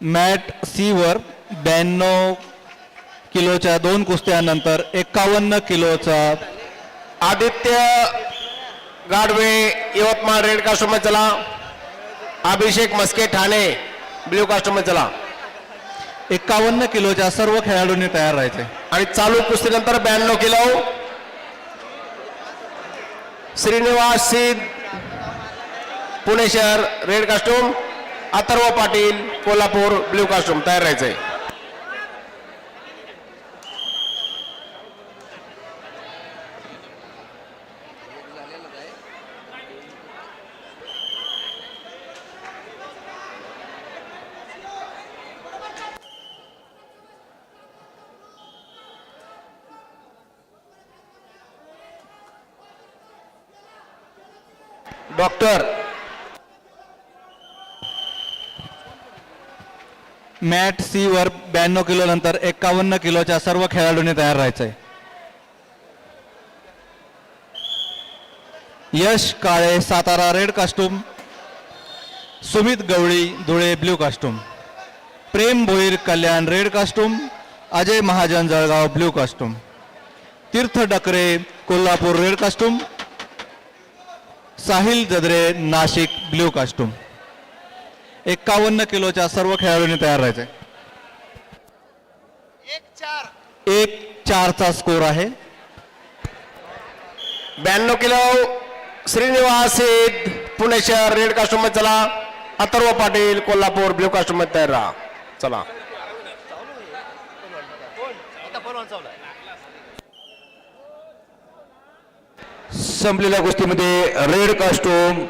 Mat C वर ब्याण्णव किलोच्या दोन कुस्त्यानंतर एकावन्न किलोचा आदित्य गाडवे यवतमाळ रेड कास्टूममध्ये चला. अभिषेक मस्के ठाणे ब्ल्यू कास्टूममध्ये चला. एकावन्न किलोच्या सर्व खेळाडूंनी तयार राहायचे. आणि चालू कुस्तीनंतर ब्याण्णव किलो. श्रीनिवास सिद्ध पुणे शहर red costume Atharva Patil Kolhapur blue costume तयार राहायचंय. डॉक्टर मॅट सी वर ब्याण्णव किलो नंतर एकावन्न किलोच्या सर्व खेळाडूंनी तयार राहायचंय. Yash Kale Satara red costume Sumit Gawali Dhule blue costume Prem Bhoir Kalyan red costume Ajay Mahajan Jalgaon blue costume Tirth Dakre Kolhapur red costume Sahil Jadhare Nashik blue costume एकावन्न किलोच्या सर्व खेळाडूंनी तयार राहायचे एक चारचा स्कोर आहे. ब्याण्णव kilo Shrinivas Siddh Pune शहर रेड कास्टूममध्ये चला. अथर्व पाटील कोल्हापूर ब्ल्यू कास्टूममध्ये तयार राहा. चला. संपलेल्या गोष्टीमध्ये रेड कास्टूम